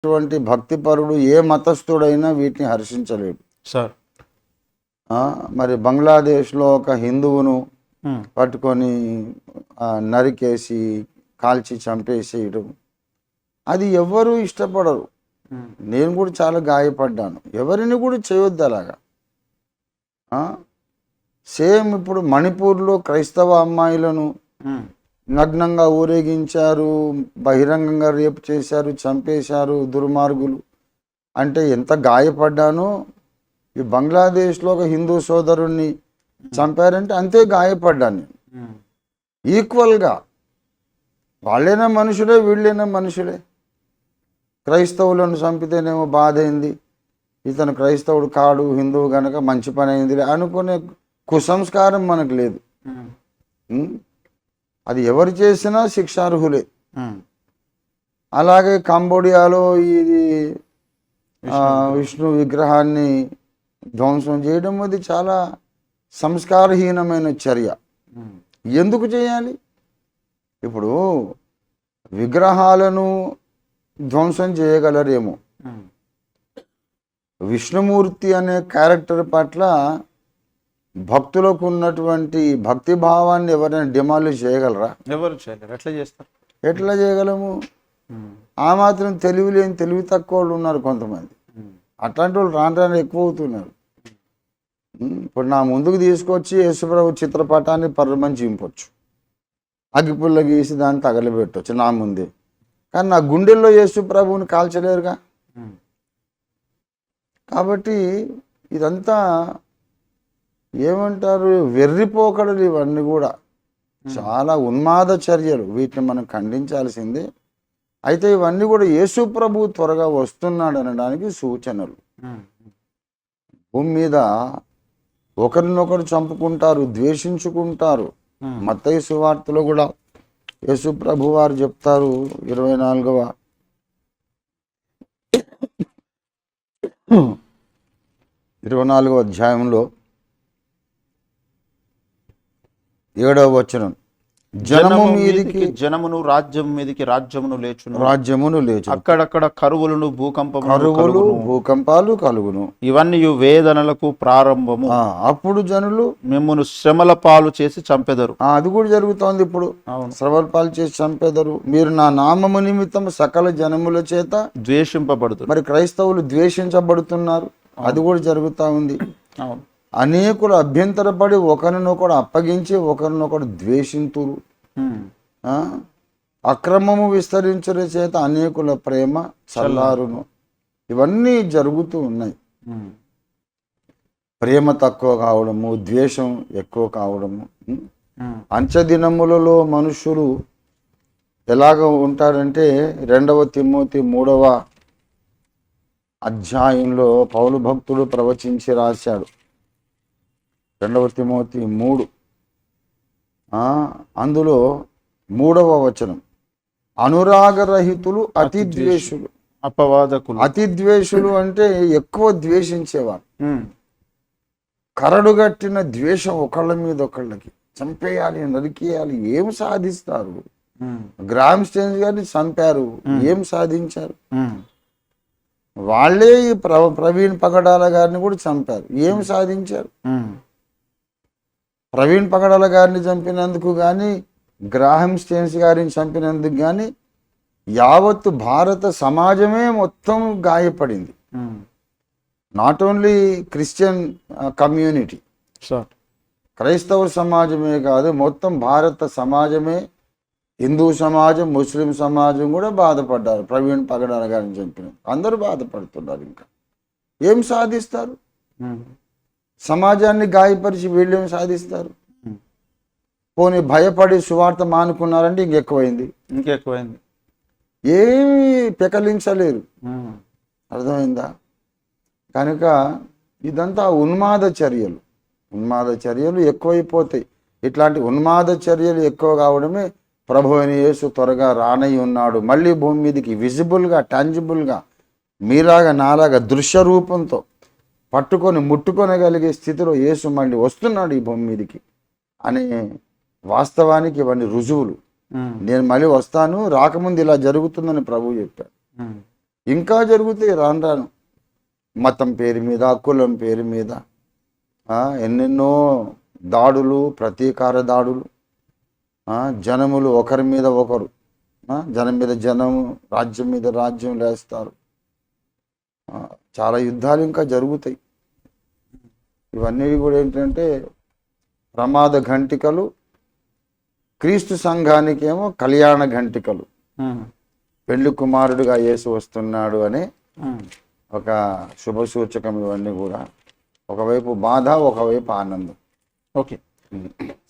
అటువంటి భక్తిపరుడు ఏ మతస్థుడైనా వీటిని హర్షించలేడు. సార్. మరి బంగ్లాదేశ్లో ఒక హిందువును పట్టుకొని నరికేసి కాల్చి చంపేసేయడం. అది ఎవ్వరూ ఇష్టపడరు. నేను కూడా చాలా గాయపడ్డాను. ఎవరిని కూడా చేయొద్దు అలాగా? సేమ్ ఇప్పుడు మణిపూర్లో క్రైస్తవ అమ్మాయిలను నగ్నంగా ఊరేగించారు బహిరంగంగా రేపు చేశారు చంపేశారు దుర్మార్గులు. అంటే ఎంత గాయపడ్డానో ఈ బంగ్లాదేశ్లో ఒక హిందూ సోదరుణ్ణి చంపారంటే అంతే గాయపడ్డాను నేను. ఈక్వల్గా వాళ్ళైనా మనుషులే వీళ్ళైనా మనుషులే. క్రైస్తవులను చంపితేనేమో బాధ అయింది ఇతను క్రైస్తవుడు కాడు హిందువు గనక మంచి పని అయింది అనుకునే కుసంస్కారం మనకు లేదు? అది ఎవరు చేసినా శిక్షార్హులే. అలాగే కంబోడియాలో ఇది విష్ణు. విగ్రహాన్ని ధ్వంసం చేయడం అది చాలా సంస్కారహీనమైన చర్య. ఎందుకు చేయాలి? ఇప్పుడు విగ్రహాలను ధ్వంసం చేయగలరేమో. విష్ణుమూర్తి అనే క్యారెక్టర్ పట్ల భక్తులకు ఉన్నటువంటి భక్తి భావాన్ని ఎవరైనా డిమాండ్ చేయగలరా? ఎవరు చేయలేరు. ఎట్లా చేస్తారు? ఎట్లా చేయగలము? ఆ మాత్రం తెలివి లేని తెలివి తక్కువ వాళ్ళు ఉన్నారు కొంతమంది. అట్లాంటి వాళ్ళు రాను రాను ఎక్కువ అవుతున్నారు. ఇప్పుడు నా ముందుకు తీసుకొచ్చి యేసుప్రభు చిత్రపటాన్ని పర్రమని చింపొచ్చు. అగ్గిపుల్ల గీసి దాన్ని తగలబెట్టవచ్చు నా ముందే. కానీ నా గుండెల్లో యేసుప్రభువుని కాల్చలేరుగా? కాబట్టి ఇదంతా ఏమంటారు? వెర్రిపోకడలు ఇవన్నీ కూడా. చాలా ఉన్మాద చర్యలు. వీటిని మనం ఖండించాల్సిందే. అయితే ఇవన్నీ కూడా యేసు ప్రభు త్వరగా వస్తున్నాడు అనడానికి సూచనలు భూమి మీద ఒకరినొకరు చంపుకుంటారు ద్వేషించుకుంటారు. ఉమ్, మత్తయి సువార్తలో కూడా యేసు ప్రభు వారు చెప్తారు ఇరవై నాలుగవ. ఇరవై నాలుగవ అధ్యాయంలో ఏడవ వచనం. జనము మీదికి జనమును రాజ్యం మీదికి రాజ్యమును లేచును. రాజ్యమును లేచు అక్కడక్కడ కరువులను భూకంపములు కరువులు. భూకంపాలు కలుగును. ఇవన్నీ వేదనలకు ప్రారంభము. అప్పుడు జనులు మిమ్మును శ్రమల పాలు చేసి చంపెదరు. అది కూడా జరుగుతోంది ఇప్పుడు. అవును. శ్రవల్పాలు చేసి చంపేదరు. మీరు నా నామము నిమిత్తం సకల జనముల చేత ద్వేషింపబడుతురు మరి క్రైస్తవులు ద్వేషించబడుతున్నారు. అది కూడా జరుగుతూ ఉంది. అవును. అనేకులు అభ్యంతరపడి ఒకరినొకడు అప్పగించి ఒకరినొకడు ద్వేషింతురు. అక్రమము విస్తరించిన చేత అనేకుల ప్రేమ చల్లారును. ఇవన్నీ జరుగుతూ ఉన్నాయి. ప్రేమ తక్కువ కావడము ద్వేషం ఎక్కువ కావడము. అంచదినములలో మనుషులు ఎలాగ ఉంటారంటే రెండవ తిమ్మోతి మూడవ అధ్యాయంలో పౌలు భక్తుడు ప్రవచించి రాశాడు. రెండవ తిమోతి మూడు. ఆ, అందులో మూడవ వచనం. అనురాగరహితులు అతి ద్వేషులు. అపవాదకులు. అతి ద్వేషులు అంటే ఎక్కువ ద్వేషించేవారు. కరడుగట్టిన ద్వేషం ఒకళ్ళ మీద ఒకళ్ళకి. చంపేయాలి నరికేయాలి ఏం సాధిస్తారు? గ్రామ్ స్టేన్స్ గారిని చంపారు. ఏం సాధించారు? వాళ్ళే ఈ ప్ర ప్రవీణ్ పగడాల గారిని కూడా చంపారు. ఏం సాధించారు? ప్రవీణ్ పగడాల గారిని చంపినందుకు కానీ గ్రాహం స్టేన్స్ గారిని చంపినందుకు కానీ యావత్తు భారత సమాజమే మొత్తం గాయపడింది. Not only Christian community sir. క్రైస్తవ సమాజమే కాదు మొత్తం భారత సమాజమే హిందూ సమాజం ముస్లిం సమాజం కూడా బాధపడ్డారు ప్రవీణ్ పగడాల గారిని చంపిన అందరూ బాధపడుతున్నారు ఇంకా. ఏం సాధిస్తారు? సమాజాన్ని గాయపరిచి వీళ్ళేం సాధిస్తారు. పోనీ భయపడి సువార్త మానుకున్నారంటే ఇంకెక్కువైంది. ఇంకెక్కువైంది. ఏమీ పెకలించలేరు. అర్థమైందా? కనుక ఇదంతా ఉన్మాద చర్యలు. ఉన్మాద చర్యలు ఎక్కువైపోతాయి. ఇట్లాంటి ఉన్మాద చర్యలు ఎక్కువ కావడమే ప్రభు అయిన యేసు త్వరగా రానై ఉన్నాడు. మళ్ళీ భూమి మీదకి విజిబుల్గా టాంజిబుల్గా మీలాగా నాలాగా దృశ్య రూపంతో పట్టుకొని ముట్టుకొనగలిగే స్థితిలో యేసు మళ్ళీ వస్తున్నాడు ఈ భూమి మీదకి. అనే వాస్తవానికి ఇవన్నీ రుజువులు. నేను మళ్ళీ వస్తాను రాకముందు ఇలా జరుగుతుందని ప్రభు చెప్పాడు. ఇంకా జరుగుతాయి రాను రాను. మతం పేరు మీద కులం పేరు మీద ఎన్నెన్నో దాడులు ప్రతీకార దాడులు జనములు ఒకరి మీద ఒకరు జనం మీద జనము రాజ్యం మీద రాజ్యం లేస్తారు. చాలా యుద్ధాలు ఇంకా జరుగుతాయి. ఇవన్నీ కూడా ఏంటంటే ప్రమాద ఘంటికలు క్రీస్తు సంఘానికేమో కళ్యాణ ఘంటికలు. పెళ్ళి కుమారుడుగా యేసు వస్తున్నాడు అనే. ఒక శుభ సూచకం ఇవన్నీ కూడా. ఒకవైపు బాధ ఒకవైపు ఆనందం. ఓకే.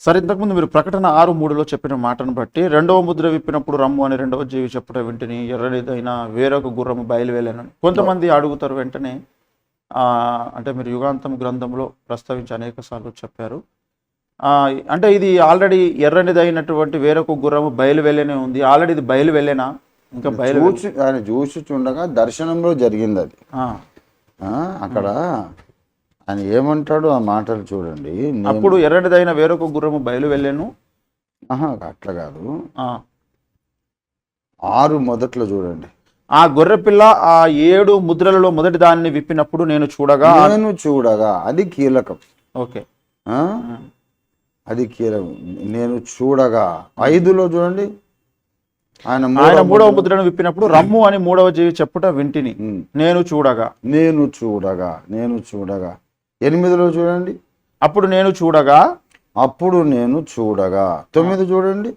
సరే ఇంతకుముందు మీరు ప్రకటన ఆరు మూడులో చెప్పిన మాటను బట్టి రెండవ ముద్ర విప్పినప్పుడు రమ్ము అని రెండవ జీవి చెప్పడం వెంటనే ఎర్రనిదైన వేరొక గుర్రము బయలువెళ్ళానని కొంతమంది అడుగుతారు వెంటనే. అంటే మీరు యుగాంతం గ్రంథంలో ప్రస్తావించి అనేక సార్లు చెప్పారు. అంటే ఇది ఆల్రెడీ ఎర్రనిదైనటువంటి వేరొక గుర్రము బయలు వెళ్ళనే ఉంది. ఆల్రెడీ ఇది బయలు వెళ్ళేనా ఇంకా బయలు చూసి ఆయన చూసుచుండగా దర్శనంలో జరిగింది అది. అక్కడ ఆయన ఏమంటాడు ఆ మాటలు చూడండి. అప్పుడు ఎర్రనిదైన వేరొక గుర్రము బయలు వెళ్ళాను. ఆహా, అట్లా కాదు. ఆ, ఆరు మొదట్లో చూడండి. ఆ గొర్రెపిల్ల ఆ ఏడు ముద్రలలో మొదటి దాన్ని విప్పినప్పుడు నేను చూడగా నేను చూడగా అది కీలకం. ఓకే. ఆ? అది కీలకం. నేను చూడగా ఐదులో చూడండి. ఆయన ఆయన మూడవ ముద్రను విప్పినప్పుడు రమ్ము అని మూడవ జీవి చెప్పుట వింటిని. నేను చూడగా. నేను చూడగా. నేను చూడగా. ఎనిమిదిలో చూడండి. అప్పుడు నేను చూడగా? అప్పుడు నేను చూడగా. తొమ్మిది చూడండి.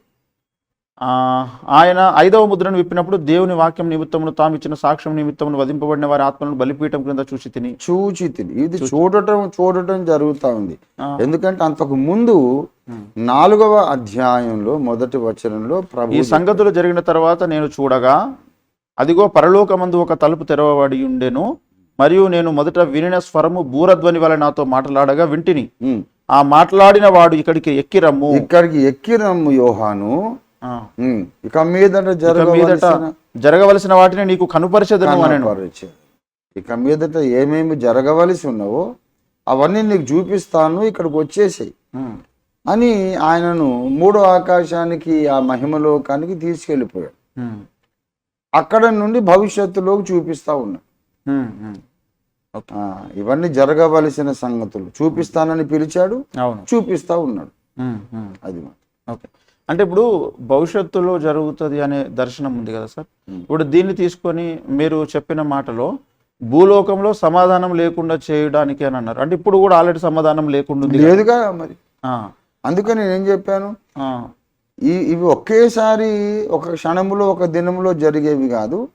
ఆ, ఆయన ఐదవ ముద్రను విప్పినప్పుడు దేవుని వాక్యం నిమిత్తమును తాము ఇచ్చిన సాక్ష్యం నిమిత్తమును వధింపబడిన వారి ఆత్మలను బలిపీఠం క్రింద చూసి తిని. చూచి తిని. ఇది చూడటం చూడటం జరుగుతా ఉంది. ఎందుకంటే అంతకు ముందు. నాలుగవ అధ్యాయంలో మొదటి వచనంలో ఈ ప్రభు సంగతులు జరిగిన తర్వాత నేను చూడగా అదిగో పరలోకమందు ఒక తలుపు తెరవబడి ఉండెను. మరియు నేను మొదట వినిన స్వరము బూరధ్వని వల్ల నాతో మాట్లాడగా వింటిని. ఆ మాట్లాడిన వాడు ఇక్కడికి ఎక్కి రమ్ము ఇక్కడికి ఎక్కిరమ్ము యోహాను. ఇక మీదట మీదట జరగవలసిన వాటిని నీకు కనుపరిచెదను కనపరిచే. ఇక మీదట ఏమేమి జరగవలసి ఉన్నావో అవన్నీ నీకు చూపిస్తాను ఇక్కడికి వచ్చేసాయి. అని ఆయనను మూడో ఆకాశానికి ఆ మహిమలోకానికి తీసుకెళ్ళిపోయాడు ఉమ్. అక్కడ నుండి భవిష్యత్తులోకి చూపిస్తా ఉన్నాడు ఇవన్నీ జరగవలసిన సంగతులు. చూపిస్తానని పిలిచాడు అవును. చూపిస్తా ఉన్నాడు. అది. ఓకే. అంటే ఇప్పుడు భవిష్యత్తులో జరుగుతుంది అనే దర్శనం ఉంది కదా సార్. ఇప్పుడు దీన్ని తీసుకొని మీరు చెప్పిన మాటలో భూలోకంలో సమాధానం లేకుండా చేయడానికి అని అన్నారు. అంటే ఇప్పుడు కూడా ఆల్రెడీ సమాధానం లేకుండా? లేదుగా మరి. అందుకని నేనేం చెప్పాను? ఈ ఇవి ఒకేసారి ఒక క్షణములో ఒక దినములో జరిగేవి కాదు.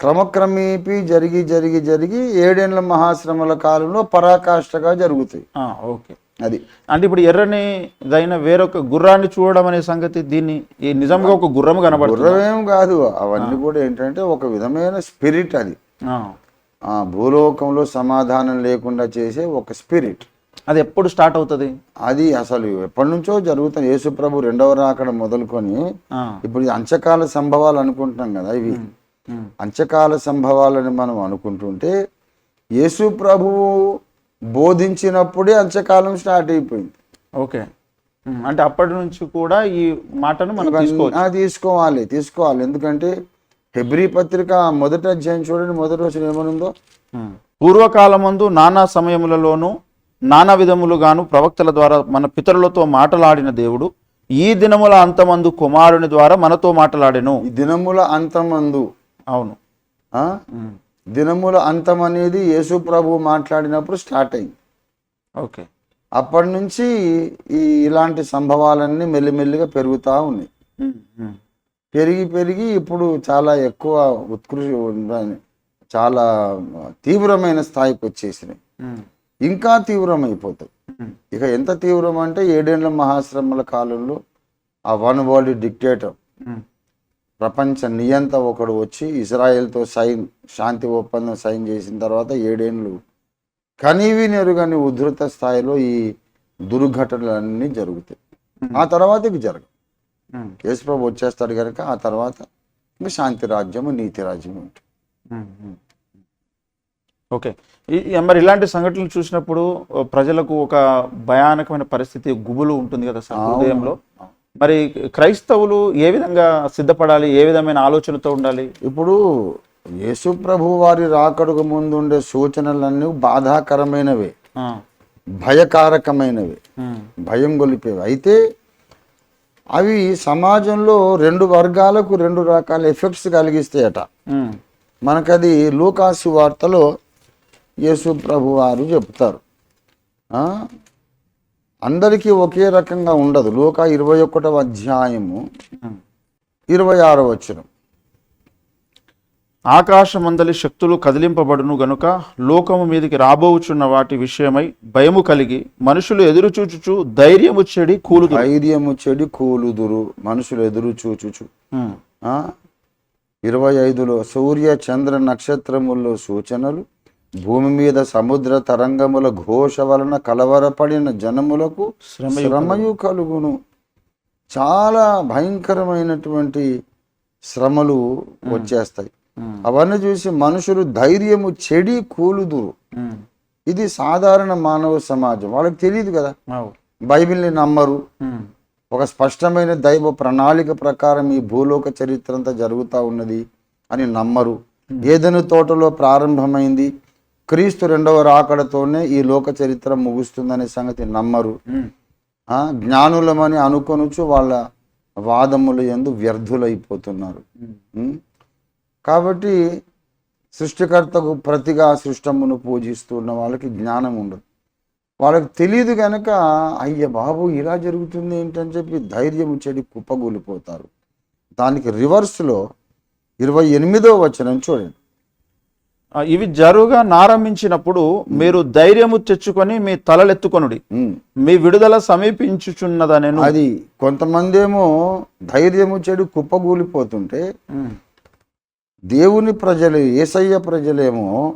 క్రమక్రమేపీ జరిగి జరిగి జరిగి ఏడేండ్ల మహాశ్రమల కాలంలో పరాకాష్ఠగా జరుగుతాయి. ఓకే. అది. అంటే ఇప్పుడు ఎర్రని దైన వేరొక గుర్రాన్ని చూడడం అనే సంగతి దీన్ని ఈ నిజంగా ఒక గుర్రం కనబడుతుంది? గుర్రమేం కాదు. అవన్నీ కూడా ఏంటంటే ఒక విధమైన స్పిరిట్ అది. భూలోకంలో సమాధానం లేకుండా చేసే ఒక స్పిరిట్. అది ఎప్పుడు స్టార్ట్ అవుతుంది? అది అసలు ఎప్పటి నుంచో జరుగుతుంది. యేసుప్రభు రెండవ రాకడ మొదలుకొని ఇప్పుడు అంచకాల సంభవాలు అనుకుంటున్నాం కదా ఇవి. అంచకాల సంభవాలని మనం అనుకుంటుంటే యేసు ప్రభువు బోధించినప్పుడే అంచకాలం స్టార్ట్ అయిపోయింది. ఓకే. అంటే అప్పటి నుంచి కూడా ఈ మాటను మనం తీసుకోవాలి తీసుకోవాలి. ఎందుకంటే హెబ్రీ పత్రిక మొదటి అధ్యాయం చూడండి మొదటి వచ్చిన ఏమనుందో. పూర్వకాలమందు నానా సమయములలోను నానా విధములుగాను ప్రవక్తల ద్వారా మన పితరులతో మాటలాడిన దేవుడు ఈ దినముల అంతమందు కుమారుని ద్వారా మనతో మాటలాడెను. ఈ దినముల అంతమందు. అవును. దినముల అంతం అనేది యేసు ప్రభు మాట్లాడినప్పుడు స్టార్ట్ అయింది. ఓకే. అప్పటి నుంచి ఈ ఇలాంటి సంభవాలన్నీ మెల్లిమెల్లిగా పెరుగుతూ ఉన్నాయి. పెరిగి పెరిగి ఇప్పుడు చాలా ఎక్కువ ఉత్కృషి చాలా తీవ్రమైన స్థాయికి వచ్చేసినాయి. ఇంకా తీవ్రమైపోతాయి. ఇక ఎంత తీవ్రం అంటే ఏడేళ్ళ మహాశ్రమల కాలంలో ఆ వన్ వరల్డ్ డిక్టేటర్. ప్రపంచ నియంత ఒకడు వచ్చి ఇజ్రాయెల్తో సైన్ శాంతి ఒప్పందం సైన్ చేసిన తర్వాత ఏడేండ్లు కనీవి నెరుగని ఉధృత స్థాయిలో ఈ దుర్ఘటనలన్నీ జరుగుతాయి ఆ తర్వాత ఇక జరగవు ఉమ్, యేసుప్రభు వచ్చేస్తాడు కనుక ఆ తర్వాత ఇంకా శాంతి రాజ్యము నీతి రాజ్యము ఉంటుంది. ఓకే. ఈ- మరి ఇలాంటి సంఘటనలు చూసినప్పుడు ప్రజలకు ఒక భయానకమైన పరిస్థితి గుబులు ఉంటుంది కదా సార్ హృదయంలో. మరి క్రైస్తవులు ఏ విధంగా సిద్ధపడాలి? ఏ విధమైన ఆలోచనతో ఉండాలి? ఇప్పుడు యేసు ప్రభు వారి రాకడకు ముందు ఉండే సూచనలన్నీ బాధాకరమైనవే. భయకారకమైనవి. భయం గొలిపేవి. అయితే అవి సమాజంలో రెండు వర్గాలకు రెండు రకాల ఎఫెక్ట్స్ కలిగిస్తాయట. మనకది లూకాసు వార్తలో యేసు ప్రభు వారు చెప్తారు? అందరికీ ఒకే రకంగా ఉండదు లూకా ఇరవై ఒకటవ అధ్యాయము. ఇరవై ఆరో వచనం ఆకాశమందలి శక్తులు కదిలింపబడును గనుక లోకము మీదికి రాబోచున్న వాటి విషయమై భయము కలిగి మనుషులు ఎదురుచూచుచు ధైర్యము చెడి కూలుదు ధైర్యము చెడి కూలుదురు మనుషులు ఎదురు చూచుచు? ఇరవై ఐదులో సూర్య చంద్ర నక్షత్రముల్లో సూచనలు భూమి మీద సముద్ర తరంగముల ఘోష వలన కలవరపడిన జనములకు శ్రమయు కలుగును. చాలా భయంకరమైనటువంటి శ్రమలు వచ్చేస్తాయి. అవన్నీ చూసి మనుషులు ధైర్యము చెడి కూలుదురు. ఇది సాధారణ మానవ సమాజం. వాళ్ళకి తెలియదు కదా. బైబిల్ని నమ్మరు. ఒక స్పష్టమైన దైవ ప్రణాళిక ప్రకారం ఈ భూలోక చరిత్ర అంతా జరుగుతూ ఉన్నది అని నమ్మరు. ఏదైనా తోటలో ప్రారంభమైంది క్రీస్తు రెండవ రాకడతోనే ఈ లోక చరిత్ర ముగుస్తుందనే సంగతి నమ్మరు. జ్ఞానులమని అనుకొనుచు వాళ్ళ వాదములు ఎందు వ్యర్థులైపోతున్నారు? కాబట్టి సృష్టికర్తకు ప్రతిగా సృష్టమును పూజిస్తున్న వాళ్ళకి జ్ఞానం ఉండదు. వాళ్ళకి తెలియదు కనుక అయ్య బాబు ఇలా జరుగుతుంది ఏంటని చెప్పి ధైర్యం చెడి కుప్పగూలిపోతారు. దానికి రివర్స్లో ఇరవై ఎనిమిదో వచనం చూడండి. ఇవి జరుగా నారంభించినప్పుడు మీరు ధైర్యము తెచ్చుకొని మీ తలలెత్తుకొనుడి. మీ విడుదల సమీపించుచున్నదనెను. అది కొంతమంది ఏమో ధైర్యము చెడు కుప్పగూలిపోతుంటే దేవుని ప్రజలు ఏసయ్య ప్రజలేమో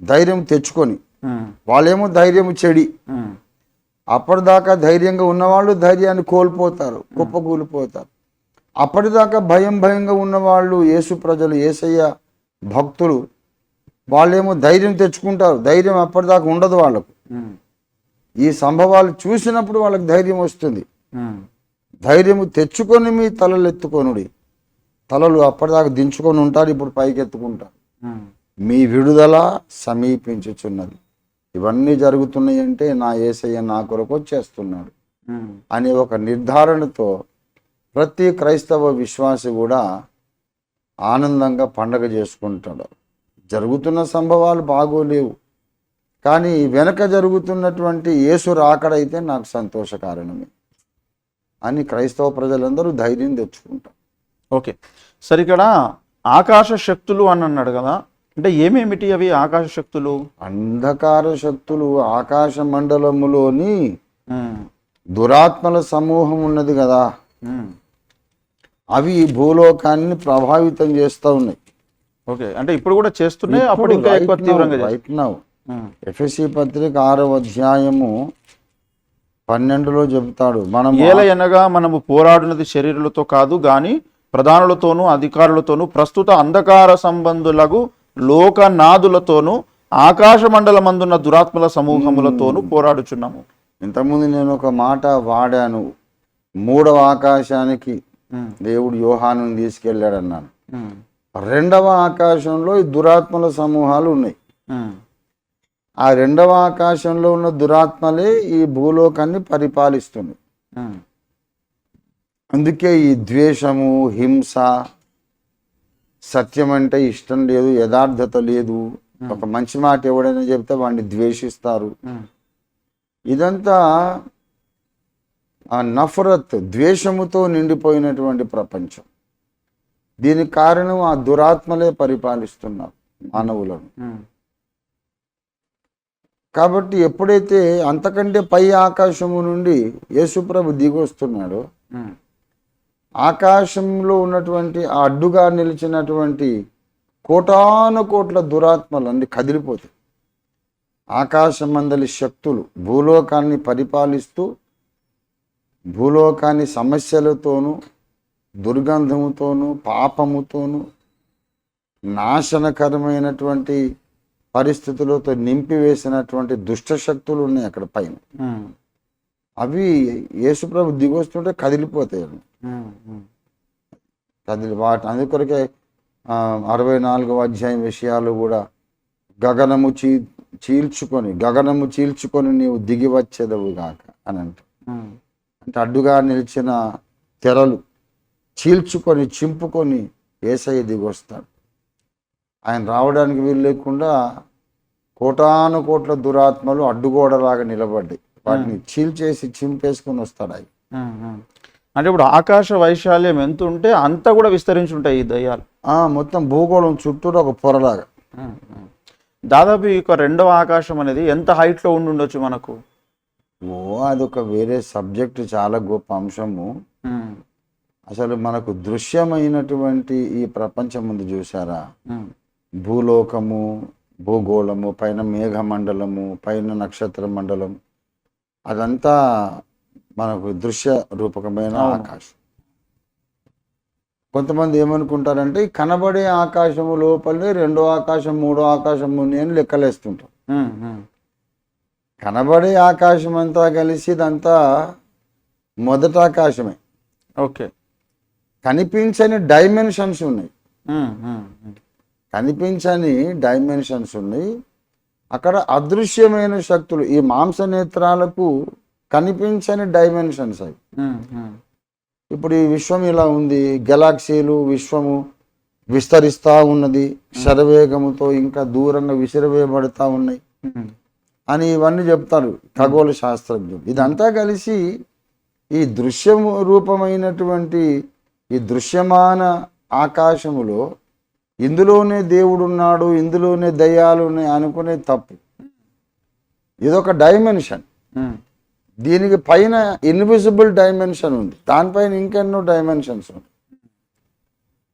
ధైర్యం తెచ్చుకొని వాళ్ళేమో ధైర్యము చెడి. అప్పటిదాకా ధైర్యంగా ఉన్నవాళ్ళు ధైర్యాన్ని కోల్పోతారు కుప్పకూలిపోతారు అప్పటిదాకా భయం భయంగా ఉన్నవాళ్ళు యేసు ప్రజలు ఏసయ్య భక్తులు వాళ్ళేమో ధైర్యం తెచ్చుకుంటారు. ధైర్యం అప్పటిదాకా ఉండదు వాళ్ళకు. ఈ సంభవాలు చూసినప్పుడు వాళ్ళకి ధైర్యం వస్తుంది. ధైర్యము తెచ్చుకొని మీ తలలు ఎత్తుకొనుడి. తలలు అప్పటిదాకా దించుకొని ఉంటారు ఇప్పుడు పైకి ఎత్తుకుంటారు. మీ విడుదల సమీపించుచున్నది. ఇవన్నీ జరుగుతున్నాయి అంటే నా ఏసయ్య నా కొరకు వచ్చేస్తున్నాడు. ఉమ్, అనే ఒక నిర్ధారణతో ప్రతి క్రైస్తవ విశ్వాసి కూడా ఆనందంగా పండగ చేసుకుంటాడు. జరుగుతున్న సంభవాలు బాగోలేవు. కానీ వెనక జరుగుతున్నటువంటి యేసు రాకడైతే నాకు సంతోషకారణమే అని క్రైస్తవ ప్రజలందరూ ధైర్యం తెచ్చుకుంటారు. ఓకే. సరే ఇక్కడ ఆకాశ శక్తులు అని అన్నాడు కదా. అంటే ఏమేమిటి అవి ఆకాశ శక్తులు? అంధకార శక్తులు ఆకాశ మండలములోని దురాత్మల సమూహం ఉన్నది కదా. అవి భూలోకాన్ని ప్రభావితం చేస్తూ ఉన్నాయి. ఓకే. అంటే ఇప్పుడు కూడా చేస్తున్నాయి? అప్పుడు ఇంకా ఎక్కువ తీవ్రంగా. రైట్ నౌ ఎఫ్ఎస్సి పత్రిక ఆరవ అధ్యాయము పన్నెండులో చెబుతాడు. మనం ఏలయనగా మనము పోరాడినది శరీరులతో కాదు గాని ప్రధానులతోనూ అధికారులతోనూ ప్రస్తుత అంధకార సంబంధులకు లోకనాదులతోనూ ఆకాశ మండలమందున్న దురాత్మల సమూహములతోనూ పోరాడుచున్నాము. ఇంతకుముందు నేను ఒక మాట వాడాను. మూడవ ఆకాశానికి ఉమ్, దేవుడు యోహాను తీసుకెళ్ళాడు అన్నాను ఉమ్, రెండవ ఆకాశంలో ఈ దురాత్మల సమూహాలు ఉన్నాయి. ఆ. రెండవ ఆకాశంలో ఉన్న దురాత్మలే ఈ భూలోకాన్ని పరిపాలిస్తున్నాయి ఉమ్, అందుకే ఈ ద్వేషము హింస సత్యం అంటే ఇష్టం లేదు యథార్థత లేదు. ఒక మంచి మాట ఎవడైనా చెప్తే వాడిని ద్వేషిస్తారు. ఇదంతా ఆ నఫరత్ ద్వేషముతో నిండిపోయినటువంటి ప్రపంచం. దీనికి కారణం ఆ దురాత్మలే పరిపాలిస్తున్నారు మానవులను. కాబట్టి ఎప్పుడైతే అంతకంటే పై ఆకాశము నుండి యేసుప్రభు దిగొస్తున్నాడో ఆకాశంలో ఉన్నటువంటి ఆ అడ్డుగా నిలిచినటువంటి కోటాను కోట్ల దురాత్మలు అన్ని కదిలిపోతాయి. ఆకాశమందలి శక్తులు భూలోకాన్ని పరిపాలిస్తూ భూలోకాన్ని సమస్యలతోనూ దుర్గంధముతోనూ పాపముతోనూ నాశనకరమైనటువంటి పరిస్థితులతో నింపివేసినటువంటి దుష్ట శక్తులు ఉన్నాయి అక్కడ పైన. అవి యేసుప్రభు దిగొస్తుంటే కదిలిపోతాయి కదిలి వాటి అందుకొరకే అరవై నాలుగవ అధ్యాయం విషయాలు కూడా గగనము చీ చీల్చుకొని గగనము చీల్చుకొని నీవు దిగి వచ్చేదవు గాక అని అంట అంటే అడ్డుగా నిలిచిన తెరలు చీల్చుకొని చింపుకొని ఏసయ్య దిగి వస్తాడు. ఆయన రావడానికి వీలు లేకుండా కోటాను కోట్ల దురాత్మలు అడ్డుగోడలాగా నిలబడ్డాయి. వాటిని చీల్చేసి చింపేసుకొని వస్తాడు ఆయన. అంటే ఇప్పుడు ఆకాశ వైశాల్యం ఎంత ఉంటే అంత కూడా విస్తరించి ఉంటాయి ఈ దయ్యాలు. ఆ, మొత్తం భూగోళం చుట్టూరు ఒక పొరలాగా. దాదాపు ఈ యొక్క రెండవ ఆకాశం అనేది ఎంత height లో ఉండి ఉండొచ్చు మనకు? ఓ అదొక వేరే సబ్జెక్టు చాలా గొప్ప అంశము. అసలు మనకు దృశ్యమైనటువంటి ఈ ప్రపంచం ముందు చూసారా భూలోకము భూగోళము పైన మేఘమండలము పైన నక్షత్ర మండలం అదంతా మనకు దృశ్య రూపకమైన. ఆకాశం. కొంతమంది ఏమనుకుంటారంటే కనబడే ఆకాశము లోపలనే రెండో ఆకాశం మూడో ఆకాశం ఉంది అని లెక్కలేస్తుంటాం. కనబడే ఆకాశం అంతా కలిసి ఇదంతా మొదట ఆకాశమే. ఓకే. కనిపించని డైమెన్షన్స్ ఉన్నాయి. కనిపించని డైమెన్షన్స్ ఉన్నాయి. అక్కడ అదృశ్యమైన శక్తులు ఈ మాంస నేత్రాలకు కనిపించని డైమెన్షన్స్ అవి. ఇప్పుడు ఈ విశ్వం ఇలా ఉంది గెలాక్సీలు విశ్వము విస్తరిస్తూ ఉన్నది శరవేగముతో ఇంకా దూరంగా విసిరవేయబడతా ఉన్నాయి. అని ఇవన్నీ చెప్తారు ఖగోళ శాస్త్రజ్ఞులు. ఇదంతా కలిసి ఈ దృశ్యము రూపమైనటువంటి ఈ దృశ్యమాన ఆకాశములో ఇందులోనే దేవుడు ఉన్నాడు ఇందులోనే దయ్యాలు ఉన్నాయి అనుకునే తప్పు. ఇదొక డైమెన్షన్. ఉమ్. దీనికి పైన ఇన్విజిబుల్ డైమెన్షన్ ఉంది. దానిపైన ఇంకెన్నో డైమెన్షన్స్ ఉన్నాయి.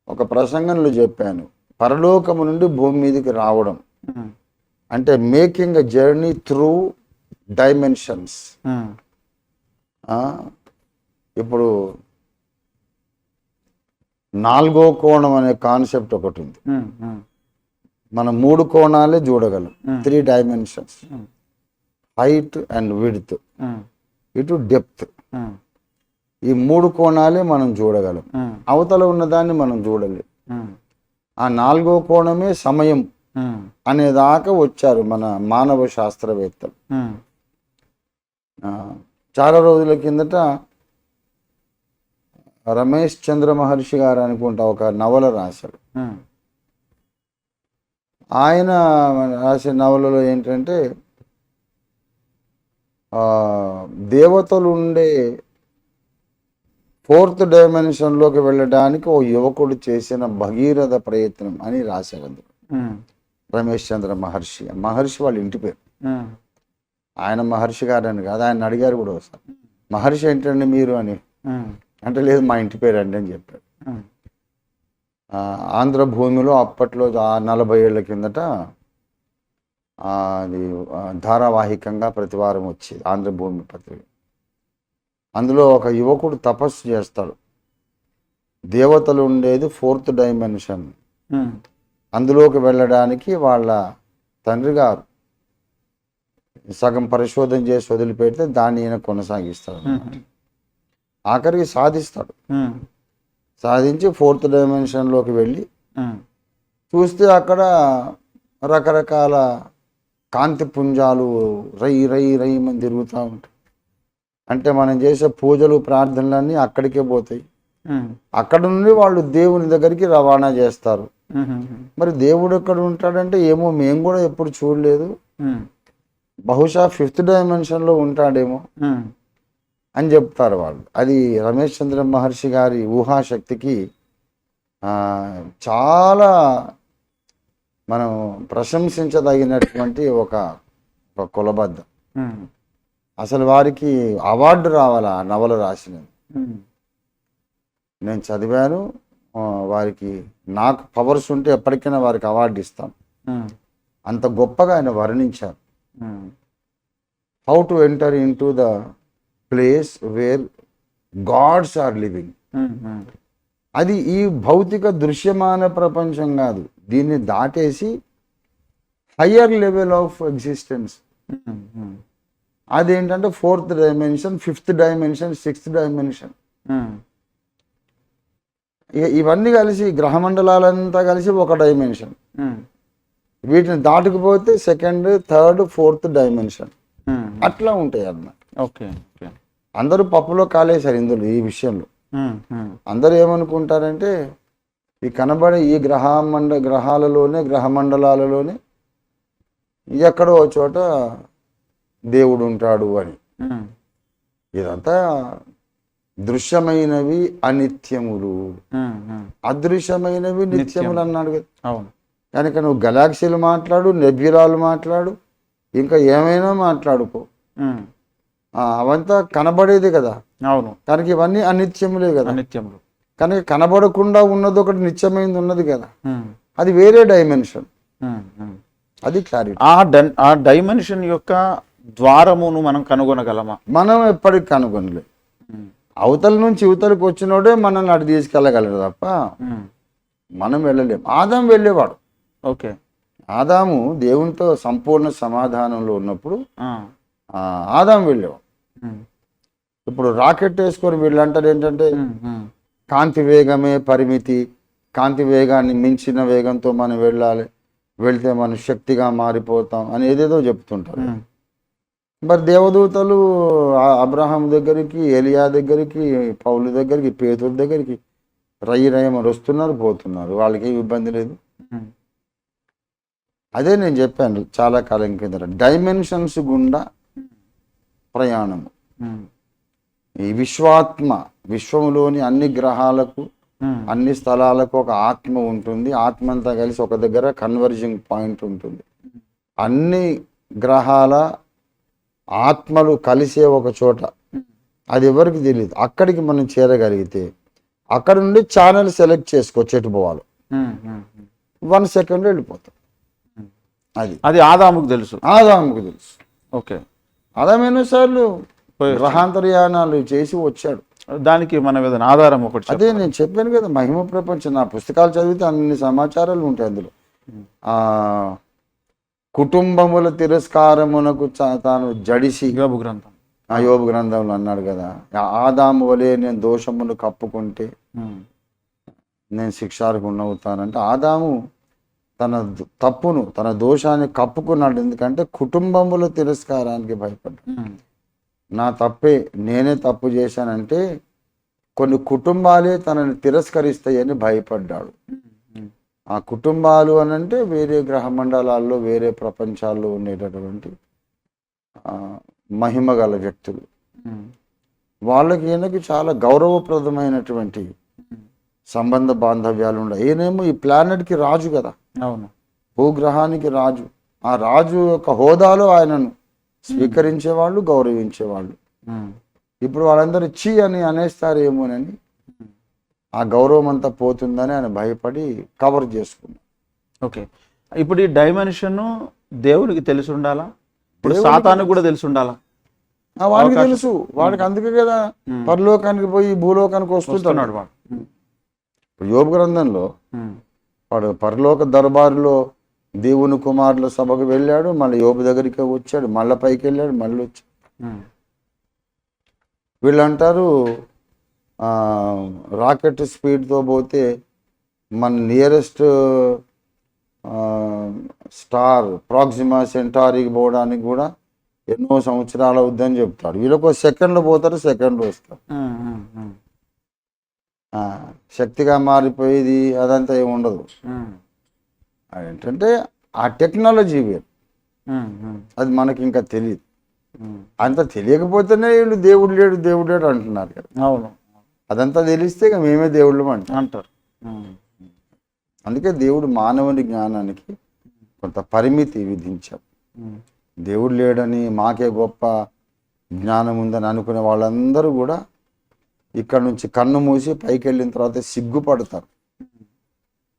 ఒక ప్రసంగంలో చెప్పాను. పరలోకము నుండి భూమి మీదకి రావడం. ఉమ్, అంటే making a journey through dimensions. Um. ఇప్పుడు నాలుగో కోణం అనే కాన్సెప్ట్ ఒకటి ఉంది. మనం మూడు కోణాలే చూడగలం. Three dimensions. Height and width ఇటు డెప్త్ ఈ మూడు కోణాలే మనం చూడగలం. అవతల ఉన్నదాన్ని మనం చూడలేం ఉమ్, ఆ నాలుగో కోణమే సమయం అనేదాకా వచ్చారు మన మానవ శాస్త్రవేత్తలు. చాలా రోజుల కిందట రమేష్ చంద్ర మహర్షి గారు అనుకుంటా ఒక నవల రాశాడు. ఆయన రాసే నవలలో ఏంటంటే దేవతలు ఉండే ఫోర్త్ డైమెన్షన్లోకి వెళ్ళడానికి ఓ యువకుడు చేసిన భగీరథ ప్రయత్నం అని రాశాడు అందులో. రమేష్ చంద్ర మహర్షి. మహర్షి వాళ్ళ ఇంటి పేరు. ఆయన మహర్షి గారని కాదు ఆయన అడిగారు కూడా ఒకసారి. మహర్షి ఏంటండి మీరు అని. అంటే లేదు మా ఇంటి పేరు అండి అని చెప్పాడు. ఆంధ్ర భూమిలో అప్పట్లో ఆ నలభై ఏళ్ళ కిందట అది ధారావాహికంగా ప్రతివారం వచ్చేది ఆంధ్రభూమి పత్రిక. అందులో ఒక యువకుడు తపస్సు చేస్తాడు. దేవతలు ఉండేది ఫోర్త్ డైమెన్షన్. అందులోకి వెళ్ళడానికి వాళ్ళ తండ్రి గారు. సగం పరిశోధన చేసి వదిలిపెడితే దాన్ని ఈయన కొనసాగిస్తాడు ఆఖరికి సాధిస్తాడు. సాధించి ఫోర్త్ డైమెన్షన్లోకి వెళ్ళి చూస్తే అక్కడ రకరకాల కాంతి పుంజాలు రై రై రై అని తిరుగుతూ ఉంటాయి. అంటే మనం చేసే పూజలు ప్రార్థనలన్నీ అక్కడికే పోతాయి. అక్కడ నుండి వాళ్ళు దేవుని దగ్గరికి రవాణా చేస్తారు. మరి దేవుడు ఎక్కడ ఉంటాడంటే ఏమో మేము కూడా ఎప్పుడు చూడలేదు. బహుశా ఫిఫ్త్ డైమెన్షన్లో ఉంటాడేమో. అని చెప్తారు వాళ్ళు. అది రమేష్ చంద్ర మహర్షి గారి ఊహాశక్తికి చాలా మనం ప్రశంసించదగినటువంటి ఒక ఉమ్, అసలు వారికి అవార్డు రావాలి ఆ నవల రాసినది నేను చదివాను వారికి నాకు పవర్స్ ఉంటే ఎప్పటికైనా వారికి అవార్డు ఇస్తాను ఉమ్, అంత గొప్పగా ఆయన వర్ణించారు. How to enter into the place where gods are living అది ఈ భౌతిక దృశ్యమాన ప్రపంచం కాదు. దీన్ని దాటేసి హయ్యర్ లెవెల్ ఆఫ్ ఎగ్జిస్టెన్స్ అదేంటంటే fourth dimension fifth dimension sixth dimension ఇక ఇవన్నీ కలిసి గ్రహమండలాలంతా కలిసి ఒక డైమెన్షన్ ఉమ్, వీటిని దాటుకుపోతే సెకండ్ థర్డ్ ఫోర్త్ డైమెన్షన్ అట్లా ఉంటాయి అన్నమాట ఓకే ఓకే అందరూ పప్పులో కాలేశారు ఇందులో ఈ విషయంలో. అందరూ ఏమనుకుంటారంటే ఈ కనబడే ఈ గ్రహమండ గ్రహాలలోనే గ్రహమండలాలలోనే ఎక్కడో ఒక చోట దేవుడు ఉంటాడు అని ఇదంతా దృశ్యమైనవి అనిత్యములు. అదృశ్యమైనవి నిత్యములు అన్నాడు కదా. అవును. కనుక నువ్వు గెలాక్సీలు మాట్లాడు నెబ్యులాలు మాట్లాడు ఇంకా ఏమైనా మాట్లాడుకో. అవంతా కనబడేది కదా. అవును. కనుక ఇవన్నీ అనిత్యములే కదా. అనిత్యములు. కనుక కనబడకుండా ఉన్నది ఒకటి నిత్యమైనది ఉన్నది కదా. అది వేరే డైమెన్షన్. అది క్లారిటీ ఆ ఆ డైమెన్షన్ యొక్క ద్వారమును మనం కనుగొనగలమా? మనం ఎప్పటికి కనుగొనలేదు ఉమ్, అవతల నుంచి యువతలకు వచ్చినోడే మనల్ని అటు తీసుకెళ్ళగలడు తప్ప మనం వెళ్ళలేం. ఆదాం వెళ్ళేవాడు. ఓకే. ఆదాము దేవునితో సంపూర్ణ సమాధానంలో ఉన్నప్పుడు ఆదాం వెళ్ళేవాడు. ఇప్పుడు రాకెట్ వేసుకొని వీళ్ళంటారు ఏంటంటే ఉమ్, ఉమ్, కాంతి వేగమే పరిమితి కాంతి వేగాన్ని మించిన వేగంతో మనం వెళ్ళాలి వెళ్తే మనం శక్తిగా మారిపోతాం అని ఏదేదో చెప్తుంటారు. మరి దేవదూతలు అబ్రహాం దగ్గరికి ఎలియా దగ్గరికి పౌలు దగ్గరికి పేతురు దగ్గరికి రయ్యి రయ్యమని వస్తున్నారు పోతున్నారు. వాళ్ళకి ఏం ఇబ్బంది లేదు. అదే నేను చెప్పాను చాలా కాలం కింద డైమెన్షన్స్ గుండా ప్రయాణము. ఈ విశ్వాత్మ విశ్వములోని అన్ని గ్రహాలకు ఉమ్, అన్ని స్థలాలకు ఒక ఆత్మ ఉంటుంది. ఆత్మ అంతా కలిసి ఒక దగ్గర కన్వర్జింగ్ పాయింట్ ఉంటుంది. అన్ని గ్రహాల ఆత్మలు కలిసే ఒక చోట. అది ఎవరికి తెలియదు అక్కడికి మనం చేరగలిగితే అక్కడ నుండి ఛానల్ సెలెక్ట్ చేసుకోవచ్చు ఎటు పోవాలి. వన్ సెకండ్ వెళ్ళిపోతాం. అది. అది ఆదాముకు తెలుసు. ఆదాముకు తెలుసు. ఓకే ఆదాం ఎన్నోసార్లు పోయి- గ్రహాంతర్యానాలు చేసి వచ్చాడు. దానికి మనం ఏదైనా ఆధారం ఒకటి అదే నేను చెప్పాను కదా మహిమ ప్రపంచం. నా పుస్తకాలు చదివితే అన్ని సమాచారాలు ఉంటాయి అందులో. ఆ కుటుంబముల తిరస్కారమునకు తాను జడిసి యోబు గ్రంథం. ఆ యోబు గ్రంథంలో అన్నాడు కదా ఆదాము వలె నేను దోషమును కప్పుకుంటే నేను శిక్షార్హుణ్ణి అవుతానంటే ఆదాము తన తప్పును తన దోషాన్ని కప్పుకున్నాడు. ఎందుకంటే కుటుంబముల తిరస్కారానికి భయపడ్డాడు. నా తప్పే నేనే తప్పు చేశానంటే కొన్ని కుటుంబాలే తనని తిరస్కరిస్తాయని భయపడ్డాడు. ఆ కుటుంబాలు అని అంటే వేరే గ్రహ మండలాల్లో వేరే ప్రపంచాల్లో ఉండేటటువంటి మహిమ గల వ్యక్తులు. వాళ్ళకి ఈయనకి చాలా గౌరవప్రదమైనటువంటి సంబంధ బాంధవ్యాలు ఉన్నాయి ఈయనేమో ఈ ప్లానెట్కి రాజు కదా. అవును. భూగ్రహానికి రాజు. ఆ రాజు యొక్క హోదాలో ఆయనను స్వీకరించేవాళ్ళు గౌరవించేవాళ్ళు. ఇప్పుడు వాళ్ళందరూ చీ అని అనేస్తారేమోనని ఆ గౌరవం అంతా పోతుందని ఆయన భయపడి కవర్ చేసుకున్నాడు ఓకే. ఇప్పుడు ఈ డైమెన్షన్ దేవునికి తెలిసి ఉండాలా? ఇప్పుడు సాతానికి కూడా తెలిసి ఉండాలా? వాడికి తెలుసు. వాడికి అందుకే కదా పరలోకానికి పోయి భూలోకానికి వస్తుంటాడు. వస్తున్నాడు వాడు. ఇప్పుడు యోగ గ్రంథంలో వాడు పరలోక దర్బారులో దేవుని కుమారుల సభకు వెళ్ళాడు మళ్ళీ యోబు దగ్గరికి వచ్చాడు మళ్ళీ పైకి వెళ్ళాడు మళ్ళీ వచ్చాడు. ఉమ్, వీళ్ళు అంటారు ఆ, రాకెట్ స్పీడ్తో పోతే మన నియరెస్ట్ స్టార్ ప్రాక్సిమా సెంటారీకి పోవడానికి కూడా ఎన్నో సంవత్సరాలు అవుద్దని చెప్తాడు. వీళ్ళకు సెకండ్లో పోతారు సెకండ్లో వస్తారు. ఉమ్, ఆ, శక్తిగా మారిపోయేది అదంతా ఏమి ఉండదు ఏంటంటే ఆ టెక్నాలజీ వేరు. అది మనకి ఇంకా తెలియదు. అంత తెలియకపోతేనే వీళ్ళు దేవుడు లేడు దేవుడు లేడు అంటున్నారు కదా. అవును. అదంతా తెలిస్తే ఇక మేమే దేవుళ్ళం అంటాం అంటారు. ఉమ్, అందుకే దేవుడు మానవుని జ్ఞానానికి కొంత పరిమితి విధించాడు. ఉమ్, దేవుడు లేడని మాకే గొప్ప జ్ఞానం ఉందని అనుకునే వాళ్ళందరూ కూడా ఇక్కడ నుంచి కన్ను మూసి పైకి వెళ్ళిన తర్వాత సిగ్గుపడతారు.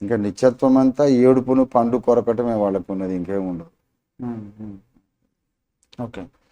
ఇంకా నిత్యత్వం అంతా ఏడుపును పండు కొరకటమే వాళ్ళకు ఉన్నది ఇంకేం ఉండదు. ఓకే.